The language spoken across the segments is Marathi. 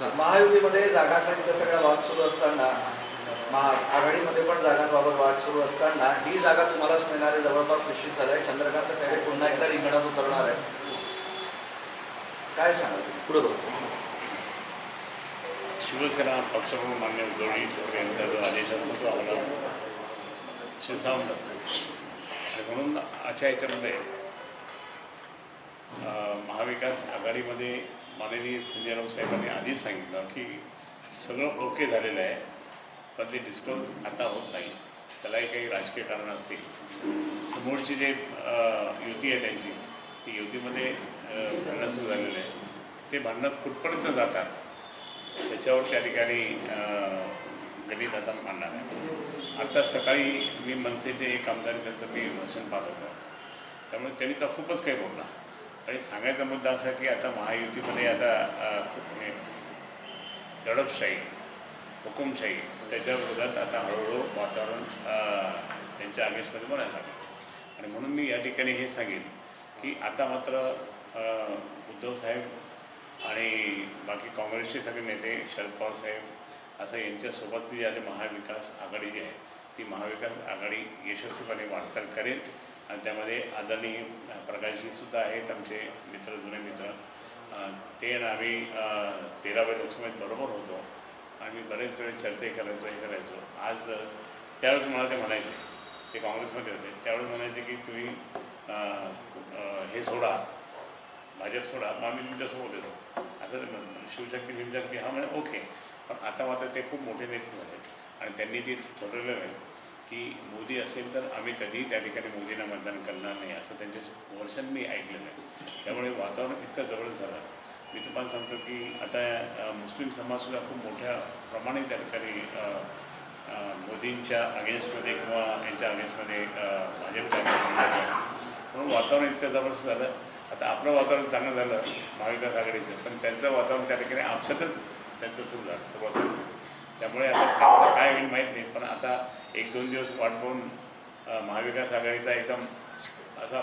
महायुतीमध्ये जागांचा सगळा वाद सुरू असताना महा आघाडीमध्ये पण जागांबाबत वाद सुरू असताना ही जागा तुम्हालाच मिळणार आहे जवळपास निश्चित झालं आहे. चंद्रकांत खैरे पुन्हा एकदा रिंगणात उतरणार आहे काय सांगाल? पुढे बघा. शिवसेना पक्षप्रमुख मान्य उद्धव ठाकरे यांचा जो आदेश असतो तो आम्हाला शिवसावंत असतो. म्हणून अशा याच्यामध्ये महाविकास आघाडीमध्ये माननीय संजय राऊत साहेबांनी आधीच सांगितलं की सगळं ओके झालेलं आहे पण ते डिस्क्लोज आता होत नाही. त्यालाही काही राजकीय कारणं असतील. समोरची जे युती आहे त्यांची ती युतीमध्ये अं, भांडणं सुरू झालेलं आहे. ते भांडणं कुठपर्यंत जातात त्याच्यावर त्या ठिकाणी गणित आता मांडणार आहे. आत्ता सकाळी मी मनसेचे एक आमदार त्यांचं मी भाषण पाहत होतो. त्यामुळे त्यांनी तर खूपच काही बोलला. आणि सांगायचा मुद्दा असा की आता महायुतीमध्ये आता खूप दडपशाही हुकुमशाही त्याच्या विरोधात आता हळूहळू वातावरण त्यांच्या अगेन्स्टमध्ये बनायला लागेल. आणि म्हणून मी या ठिकाणी हे सांगेन की आता मात्र उद्धव साहेब आणि बाकी काँग्रेसचे सगळे नेते शरद पवार साहेब असं यांच्यासोबत जी आता महाविकास आघाडी जी आहे ती महाविकास आघाडी यशस्वीपणे वाटचाल करेल. आणि त्यामध्ये आदरणीय प्रकाशजीसुद्धा आहेत आमचे मित्र जुने मित्र. ते आणि आम्ही तेराव्या लोकसभेत बरोबर होतो. आम्ही बरेच वेळेस चर्चाही करायचो हे करायचो. आज त्यावेळेस मला ते म्हणायचे ते काँग्रेसमध्ये होते. त्यावेळेस म्हणायचे की तुम्ही हे सोडा भाजप सोडा मग आम्ही तुमच्यासोबत येतो असं शिवशक्ती भीमशक्ती हा म्हणजे ओके. पण आता मात्र ते खूप मोठे नेते झाले आणि त्यांनी ते ठरवलेलं नाही की मोदी असेल तर आम्ही कधीही त्या ठिकाणी मोदींना मतदान करणार नाही असं त्यांच्या वर्षांनी मी ऐकलेलं आहे. त्यामुळे वातावरण इतकं जवळ झालं. मी तुम्हाला सांगतो की आता मुस्लिम समाजसुद्धा खूप मोठ्या प्रमाणे त्या ठिकाणी मोदींच्या अगेन्स्टमध्ये किंवा यांच्या अगेन्स्टमध्ये भाजपच्या म्हणून वातावरण इतकं जबरदस्त झालं. आता आपलं वातावरण चांगलं झालं महाविकास आघाडीचं पण त्यांचं वातावरण त्या ठिकाणी आपसातच त्यांचं सुरू झालं सुरुवात त्यामुळे आता त्यांचं काय होईल माहीत नाही पण आता एक दोन दिवस वाट पाहून महाविकास आघाडीचा एकदम असा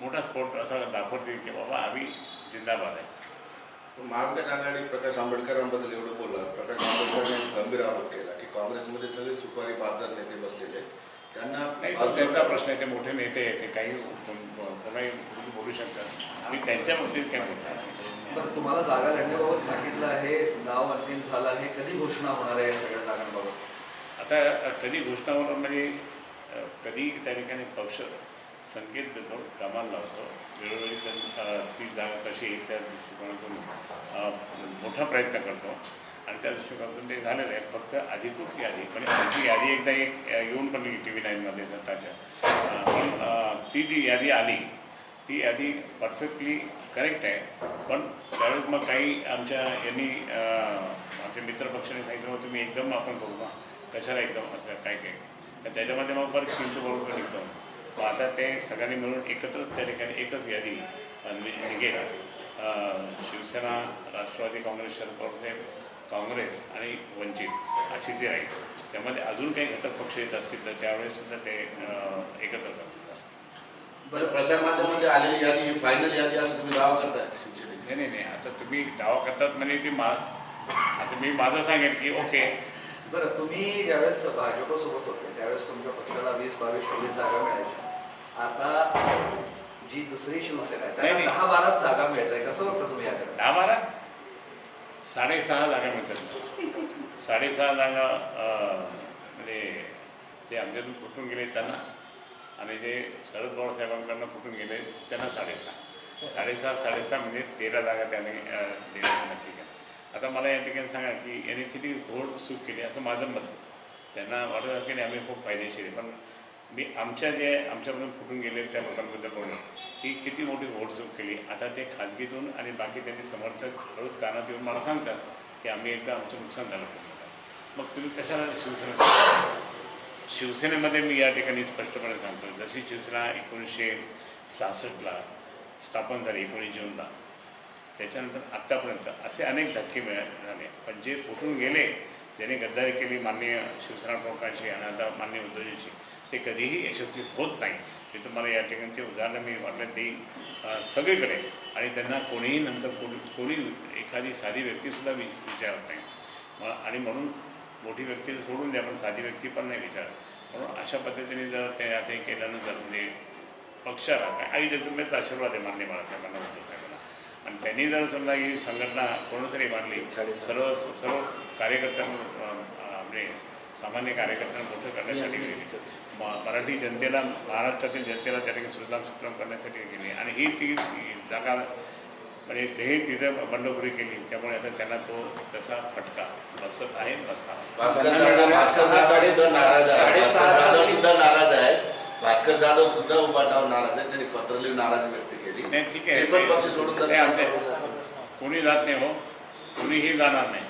मोठा स्फोट असा दाखवते की बाबा आम्ही जिंदाबाद आहे महाविकास आघाडी प्रकाश आंबेडकरांबद्दल एवढं बोलला प्रकाश आंबेडकरांनी गंभीर आरोप केला की काँग्रेसमध्ये सगळे सुपारी बाजार नेते बसलेले आहेत. त्यांना नाही तो त्यांचा प्रश्न आहे ते मोठे नेते आहेत ते काही कोण- कोणाही बोलू शकतात मी त्यांच्या बाबतीत काय नाही. बरं तुम्हाला जागा लढण्याबाबत सांगितलं आहे नाव अंतिम झालं आहे कधी घोषणा होणार आहे या सगळ्या जागांबाबत? आता कधी घोषणा होणार म्हणजे कधी त्या ठिकाणी पक्ष संकेत देतो कामाला लावतो वेळोवेळी त्या- ती जागा कशी येईल त्या दृष्टिकोनातून मोठा प्रयत्न करतो. आणि त्या दृष्टिकोनातून ते झालेलं आहे फक्त अधिकृत यादी. म्हणजे आमची यादी एकदा एक येऊन पण टी व्ही नाईनमध्ये दत्ताच्या. पण ती जी यादी आली ती यादी परफेक्टली करेक्ट आहे. पण त्यावेळेस मग काही आमच्या यांनी आमच्या मित्रपक्षाने सांगितलं मग तुम्ही एकदम आपण करू ना कशाला एकदम असं काय काय? तर त्याच्यामध्ये मग बरं चिंच बरोबर निघतो. मग आता ते सगळ्यांनी मिळून एकत्रच त्या ठिकाणी एकच यादी निघेला. शिवसेना राष्ट्रवादी काँग्रेस शरद पवार साहेब काँग्रेस आणि वंचित अशी ती राहील. त्यामध्ये अजून काही घटक पक्ष येत असतील तर त्यावेळेस सुद्धा ते एकत्र करतात बरं बरं प्रसारमाध्यमामध्ये आलेली यादी ही फायनल यादी असं तुम्ही दावा करताय नाही नाही नाही आता तुम्ही दावा करतात म्हणजे की मा आता मी माझं सांगेन की ओके बरं तुम्ही ज्यावेळेस भाजपसोबत होते त्यावेळेस तुमच्या पक्षाला वीस बावीस चोवीस जागा मिळायच्या. आता जी दुसरी शिवसेना आहे. दहा बाराच जागा मिळत आहे कसं बघता तुम्ही याकडे? दहा बारा? साडेसहा जागा मिळतात. साडेसहा जागा म्हणजे ते आमच्यातून फुटून गेले त्यांना. आणि जे शरद पवार साहेबांकडनं फुटून गेले त्यांना साडेसहा. साडेसहा साडेसहा म्हणजे तेरा जागा त्याने अं, देण्याचं नक्की केलं आता मला या ठिकाणी सांगा की यांनी किती घोड चूक केली असं माझं मत. त्यांना वाटत असेल की नाही, आम्ही खूप फायदेशीर आहे. पण मी आमच्या जे आमच्याकडून फुटून गेले त्या लोकांबद्दल बोलणं की किती मोठी घोडचूक केली. आता ते खाजगीतून आणि बाकी त्यांचे समर्थक हळूच कानात येऊन मला सांगतात की आम्ही एकदा आमचं नुकसान झालं. मग तुम्ही कशाला शिवसेना शिवसेनेमध्ये मी या ठिकाणी स्पष्टपणे सांगतो जशी शिवसेना एकोणीसशे सहासष्टला स्थापन झाली एकोणीस जूनला. त्याच्यानंतर आत्तापर्यंत असे अनेक धक्के मिळ झाले. पण जे फुटून गेले ज्यांनी गद्दारी केली माननीय शिवसेना प्रमुखांशी आणि आता माननीय उद्योजकांशी ते कधीही यशस्वी होत नाही. ते तुम्हाला या ठिकाणचे उदाहरणं मी वाटलं ते सगळीकडे. आणि त्यांना कोणीही नंतर कोणी कोणी एखादी साधी व्यक्तीसुद्धा वि विचारत नाही. आणि म्हणून मोठी व्यक्ती सोडून द्या पण साधी व्यक्ती पण नाही विचारत. म्हणून अशा पद्धतीने जर ते आता हे केल्यानंतर म्हणजे पक्षाला. काय आई जगदंबेचा आशीर्वाद आहे मान्य बाळासाहेबांना उद्धव साहेबांना आणि त्यांनी जर समजा ही संघटना कोणतरी मानली सर्व सर्व कार्यकर्त्यांना म्हणजे सामान्य कार्यकर्त्यांना मोठं करण्यासाठी गेली. मराठी जनतेला महाराष्ट्रातील जनतेला त्या ठिकाणी सुजलाम सुफलाम करण्यासाठी गेली. आणि ही ती जागा म्हणजे हे तिथं बंडखोरी केली. त्यामुळे आता त्यांना तो तसा फटका बसत आहे भास्कर जाधव सुद्धा नाराज आहे. भास्कर जाधव सुद्धा उभाटावर नाराज आहे त्यांनी पत्र लिहून नाराजी व्यक्त केली. नाही ठीक ते आहे पण पक्ष सोडून ते. असे- कोणी जात नाही हो. कोणीही जाणार नाही.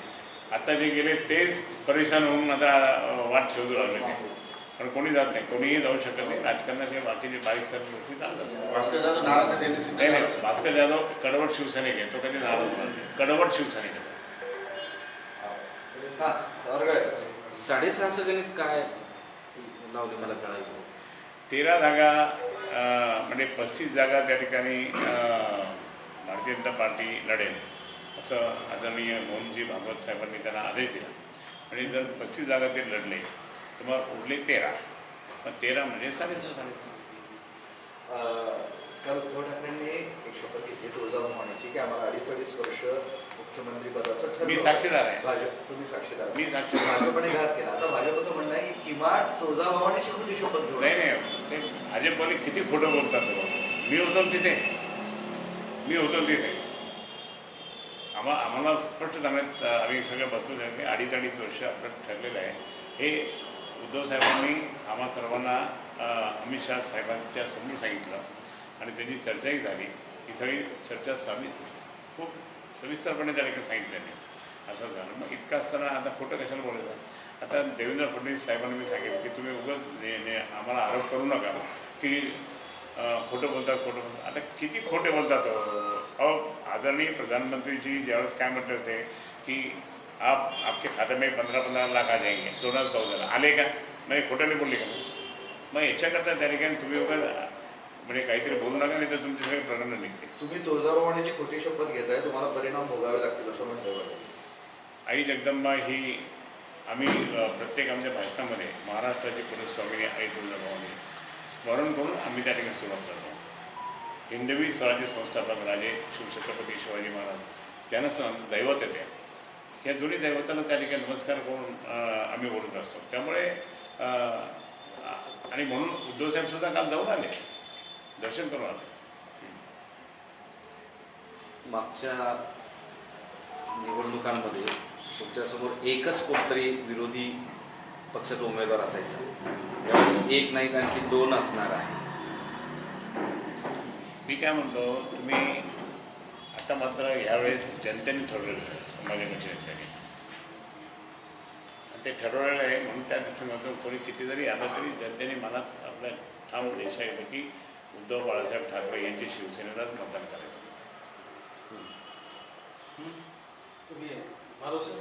आता जे गेले तेच परेशान होऊन आता अं, वाट शोधू लागले. ते पण कोणी जात नाही. कोणीही जाऊ शकत नाही. राजकारणात हे बाकीचे बारीक सारीक गोष्टी चालत असतात भास्कर जाधव नाराज आहे त्यांनी सिद्ध नाही केलं. भास्कर जाधव कडवट शिवसैनिक आहे तो कधी नाराज होणार नाही. कडवट शिवसैनिक आहे हा स्वर्ग साडेसहाचं गणित काय लावले मला कळायला? तेरा जागा म्हणजे पस्तीस जागा त्या ठिकाणी भारतीय जनता पार्टी लढेल असं आदरणीय मोहनजी भागवत साहेबांनी त्यांना आदेश दिला. आणि जर पस्तीस जागा ते लढले तर मग उरले तेरा. मग तेरा म्हणजे साडेसहा साडेसहा काल उद्धव ठाकरेंनी एक शपथ घेतली तुळजाभवानीची की आम्हाला अडीच अडीच वर्ष मुख्यमंत्री पदाचं मी. साक्षीदार आहे. भाजप तुम्ही साक्षीदार. मी साक्षीदार. भाजपने घात केला आता भाजपचं म्हणणं आहे की किमान तुळजाभवानीची खोटी शपथ घेऊ नाही नाही ते भाजपवाले किती खोटं बोलतात. मी होतो तिथे मी होतो तिथे आम्हा आम्हाला स्पष्ट सांगण्यात अं, आम्ही सगळं बसलो की अडीच अडीच वर्ष आपलं ठरलेलं आहे हे उद्धव साहेबांनी आम्हा सर्वांना अमित शहा साहेबांच्या समोर सांगितलं आणि त्यांची चर्चाही झाली ही सगळी चर्चा सवि खूप सविस्तरपणे त्या ठिकाणी सांगितलं असं झालं. मग इतकं असताना आता खोटं कशाला बोलायचं? आता देवेंद्र फडणवीस साहेबांनी मी सांगितलं की तुम्ही उगाच ने आम्हाला आरोप करू नका की खोटं बोलतात खोटं बोलतात. आता किती खोटे बोलतात हो? अहो आदरणीय प्रधानमंत्री जी ज्यावेळेस काय म्हटले होते की आप आपके खाते में पंधरा पंधरा लाख आ जाएंगे. दोन हजार चौदाला. आले का? म्हणजे खोटं नाही बोलले का? मग याच्याकरता त्या ठिकाणी तुम्ही वगैरे म्हणजे काहीतरी बोलू नका नाही तर तुमचे सगळे प्रकरणं निघते तुम्ही तुळजाभवानीची खोटी शपथ घेताय तुम्हाला परिणाम भोगावे लागतील असं म्हटलं जातं. आई जगदंबा ही आम्ही प्रत्येक आमच्या भाषणामध्ये महाराष्ट्राची कुलस्वामिनी आई तुळजाभवानी. स्मरण करून आम्ही त्या ठिकाणी सुरुवात करतो. हिंदवी स्वराज्य संस्थापक राजे शिवछत्रपती शिवाजी महाराज त्यांनाच दैवत येते. या दोन्ही दैवताला त्या ठिकाणी नमस्कार करून आम्ही बोलत असतो. त्यामुळे आणि म्हणून उद्धव साहेब सुद्धा काल जाऊन आले. दर्शन करून आले मागच्या निवडणुकांमध्ये तुमच्यासमोर एकच कोणतरी विरोधी पक्षाचा उमेदवार असायचा. यावेळेस एक नाही तर आणखी दोन असणार आहे मी काय म्हणतो तुम्ही आता मात्र ह्यावेळेस जनतेने ठरवलेलं आहे संभाजीनगर जनतेने. आणि ते ठरवलेलं आहे म्हणून त्या दृष्टीने कोणी किती जरी आलं तरी जनतेने मनात आपल्या ठाम रेषा येतं की उद्धव बाळासाहेब ठाकरे यांची शिवसेनेलाच मतदान करायचं. तुम्ही माधव सर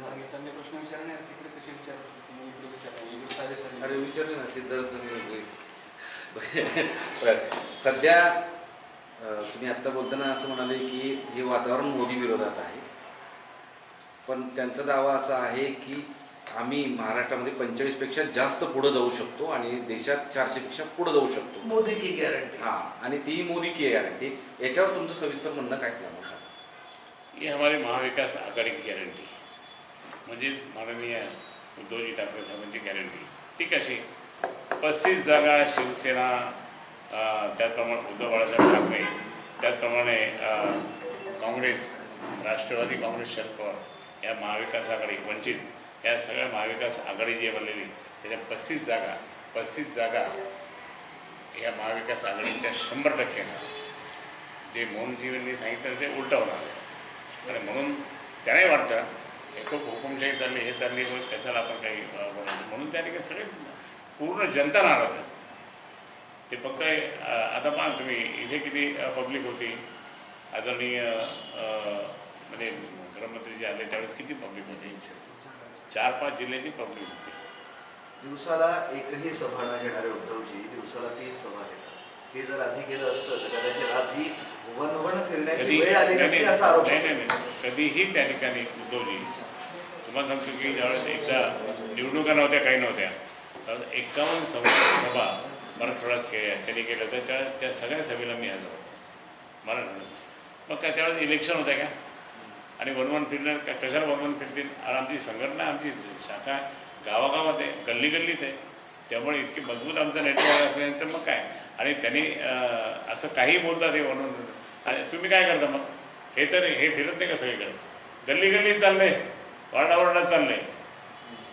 चांगले प्रश्न तिकडे कसे अरे विचारले ना सिद्धार्थ सध्या तुम्ही आत्ता बोलताना असं म्हणाले की हे वातावरण मोदी विरोधात आहे. पण त्यांचा दावा असा आहे की आम्ही महाराष्ट्रामध्ये पंचेचाळीसपेक्षा जास्त पुढे जाऊ शकतो आणि देशात चारशेपेक्षा पुढे जाऊ शकतो. मोदी की गॅरंटी हा आणि ती मोदी की गॅरंटी याच्यावर तुमचं सविस्तर म्हणणं काय केलं सांगा ही हमारी महाविकास आघाडी की गॅरंटी म्हणजेच माननीय उद्धवजी ठाकरे साहेबांची गॅरंटी ती कशी पस्तीस जागा शिवसेना त्याचप्रमाणे उद्धव बाळासाहेब ठाकरे त्याचप्रमाणे काँग्रेस राष्ट्रवादी काँग्रेस शरद पवार या महाविकास आघाडी वंचित या सगळ्या महाविकास आघाडी जी बनलेली त्याच्या पस्तीस जागा पस्तीस जागा या महाविकास आघाडीच्या शंभर टक्के जे मोहनजींनी सांगितलं ते उलटं होणार. आणि म्हणून त्यालाही वाटतं हे खूप हुकुमशाही चालली हे चालली मग त्याच्याला आपण काही बोलायचं. म्हणून त्या ठिकाणी सगळे पूर्ण जनता नाराज आहे. ते फक्त आता पहा तुम्ही इथे किती पब्लिक होती. आदरणीय म्हणजे गृहमंत्री जे आले त्यावेळेस किती पब्लिक होती? चार पाच जिल्ह्याची पब्लिक होती. दिवसाला एकही सभा न घेणारे उद्धवजी दिवसाला तीन सभा घेतात. हे जर आधी केलं असतं तर कदाचित आज ही वनवन फिरण्याची वेळ आली नसती असा आरोप नाही. नाही, नाही. कधीही त्या ठिकाणी उद्धवजी तुम्हाला सांगतो की ज्यावेळेस एकदा निवडणुका नव्हत्या काही नव्हत्या त्यावेळेस एकावन्न सभा सभा मराठवाड्यात केल्या त्यांनी केलं तर त्या त्या सगळ्या सभेला मी हजर होतो. मराठवाड्यात. मग काय त्यावेळेस इलेक्शन होत्या का? आणि वनवन फिरणार कशाला वनवन फिरतील आणि आमची संघटना आमची शाखा गावागावात आहे गल्ली गल्लीत आहे. त्यामुळे इतकी मजबूत आमचं नेटवर्क असल्यानंतर मग काय? आणि त्यांनी असं काही बोलतात हे वनवन आणि तुम्ही काय करता मग? हे तर हे फिरत नाही का सगळीकडे? गल्ली गल्ली चाललंय वरडावरडा चाललंय.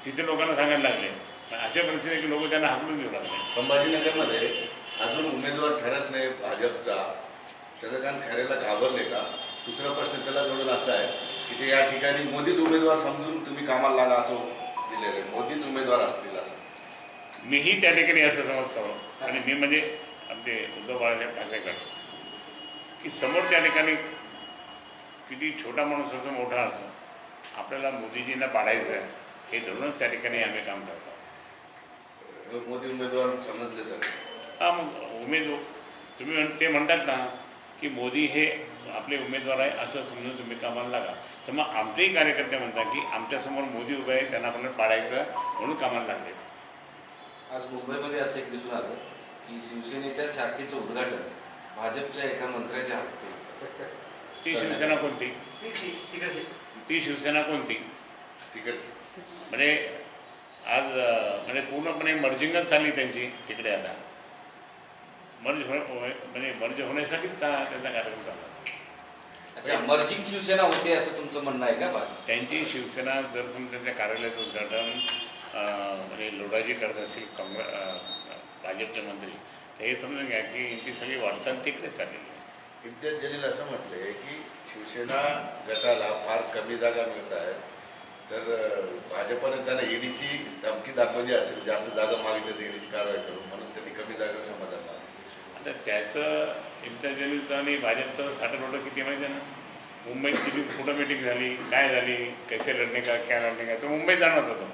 तिथे लोकांना सांगायला लागले. पण अशा परिस्थिती की लोक त्यांना हाकलून देऊ लागले. संभाजीनगरमध्ये अजून उमेदवार ठरत नाही भाजपचा. चंद्रकांत खैरेला घाबरले का? दुसरा प्रश्न त्याला जोडेल असा आहे की ते या ठिकाणी मोदीच उमेदवार समजून तुम्ही कामाला लागा असं दिलेलं आहे. मोदीच उमेदवार असतील असं. मीही त्या ठिकाणी असं समजतो. आणि मी म्हणजे आमचे उद्धव बाळासाहेब ठाकरेकडे की समोर त्या ठिकाणी किती छोटा माणूस असो मोठा असो आपल्याला मोदीजींना पाडायचं आहे हे धरूनच त्या ठिकाणी आम्ही काम करतो. मोदी उमेदवार समजले तर? हा मग उमेद तुम्ही म्हण- ते म्हणतात ना की मोदी हे आपले उमेदवार आहे असं समजून तुम्ही कामाला लागा. तर मग आमचेही कार्यकर्ते म्हणतात की आमच्यासमोर मोदी उभे आहे त्यांना आपल्याला पाडायचं म्हणून कामाला लागले. आज मुंबईमध्ये असं एक दिसून आलं की शिवसेनेच्या शाखेचं उद्घाटन भाजपच्या एका मंत्र्याच्या हस्ते. ती शिवसेना कोणती? ती- ती- तिकडची. ती शिवसेना कोणती? तिकडचे. म्हणजे आज म्हणजे पूर्णपणे मर्जिंगच झाली त्यांची तिकडे आता. मर्ज हो म्हणजे मर्ज होण्यासाठीच ता- त्याचा कार्यक्रम चालला. अच्छा मर्जिंग शिवसेना होते असं तुमचं म्हणणं आहे का बा त्यांची शिवसेना जर समजा त्यांच्या कार्यालयाचं उद्घाटन अं, म्हणजे लोढाजी करत असतील काँग्रेस भाजपचे मंत्री तर हे समजून घ्या की यांची सगळी वाटचाल तिकडेच चाललेली आहे. इम्तियाज जलील असं म्हटले की शिवसेना गटाला फार कमी जागा मिळत आहेत. तर भाजपने त्यांना ईडीची धमकी दाखवली असेल जास्त जागा मागितली तर ईडीची कारवाई करून म्हणून त्यांनी कमी जागा समाधान आता त्याचं इम्तियाज जलीलचं आणि भाजपचं साठं किती माहिती आहे ना? मुंबईत किती कुठं मिटिंग झाली काय झाली कैसे लढणे का क्या लढणे का? तो मुंबईत जाणवत होतो.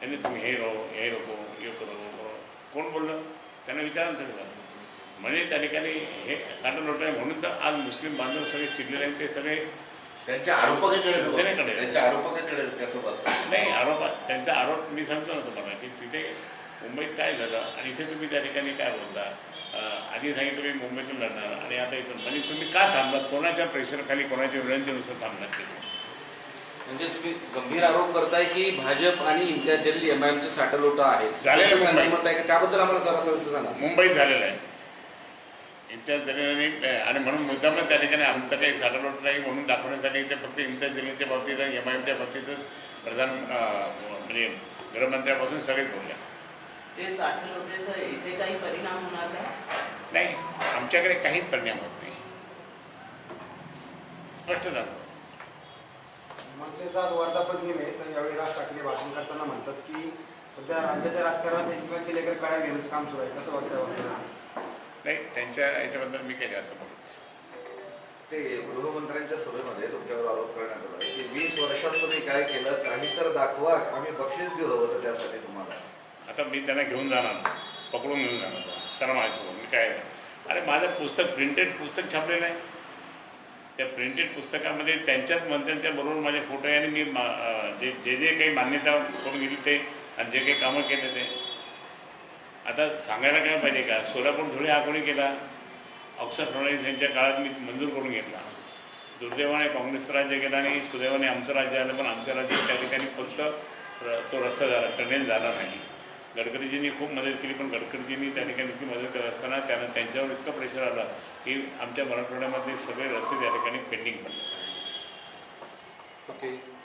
त्यांनी तुम्ही हे रो हे रोको हे करो कोण बोललं? त्यांना विचारा तुम्ही. म्हणजे त्या ठिकाणी हे साठं लोट आहे म्हणून तर आज मुस्लिम बांधव सगळे चिडलेले आहेत ते सगळे त्यांच्या आरोपाकडे शिवसेनेकडे. त्यांच्या आरोपाकडे नाही आरोप त्यांचा आरोप मी सांगतो ना तुम्हाला की तिथे मुंबईत काय झालं आणि इथे तुम्ही त्या ठिकाणी काय बोलता? आधी सांगितलं मी मुंबईतून लढणार आणि आता इथून. म्हणजे तुम्ही का थांबलात? कोणाच्या प्रेशरखाली कोणाच्या विनंतीनुसार थांबलात तिथे म्हणजे तुम्ही गंभीर आरोप करताय की भाजप आणि इम्तियाज जलील एम आय एमचे साठलोट आहेत. आहे का? त्याबद्दल आम्हाला जरा सविस्तर सांगा. मुंबईत झालेलं आहे. इम्तियाज जलील आणि म्हणून मुद्दाम त्या ठिकाणी आमचं काही साठालोट नाही म्हणून दाखवण्यासाठी इथे फक्त इम्तियाज जलीलच्या बाबतीत आणि एम आय एमच्या बाबतीतच प्रधान म्हणजे गृहमंत्र्यापासून सगळेच बोलले. ते साठे लोकांचा इथे काही परिणाम होणार का? नाही आमच्याकडे काहीच परिणाम होत नाही. स्पष्ट झालं. मनसेचा आज वर्धापन दिन आहे तर यावेळी राज ठाकरे भाषण करताना म्हणतात की सध्या राज्याच्या राजकारणात एकमेकांचे लेकर काढा घेण्याचं काम सुरू आहे. कसं बघताय वर्तमान नाही त्यांच्या याच्याबद्दल मी काही जास्त बोलत ते गृहमंत्र्यांच्या सभेमध्ये तुमच्यावर आरोप करण्यात आला की वीस वर्षात तुम्ही काय केलं काही तर दाखवा. आम्ही बक्षीस देऊ हवं होतं त्यासाठी तुम्हाला. आता मी त्यांना घेऊन जाणार पकडून घेऊन जाणार चला माझ्यासोबत मी काय अरे माझं पुस्तक प्रिंटेड पुस्तक छापलेलं आहे. त्या प्रिंटेड पुस्तकामध्ये त्यांच्याच मंत्र्यांच्या बरोबर माझे फोटो आहे आणि मी मा जे जे जे काही मान्यता करून गेली ते आणि जे काही कामं केले ते. आता सांगायला काय पाहिजे का? सोलापूर धुळे हा कोणी केला? ऑक्सर फडणवीस यांच्या काळात मी मंजूर करून घेतला. दुर्दैवाने काँग्रेसचं राज्य गेलं आणि सुदैवाने आमचं राज्य आलं पण आमचं राज्य त्या ठिकाणी फक्त तो रस्ता झाला टनेल झाला नाही. गडकरीजींनी खूप मदत केली पण गडकरीजींनी त्या ठिकाणी इतकी मदत करत असताना त्यानं त्यांच्यावर इतकं प्रेशर आलं की आमच्या मराठवाड्यामध्ये सगळे रस्ते त्या ठिकाणी पेंडिंग पडले. ओके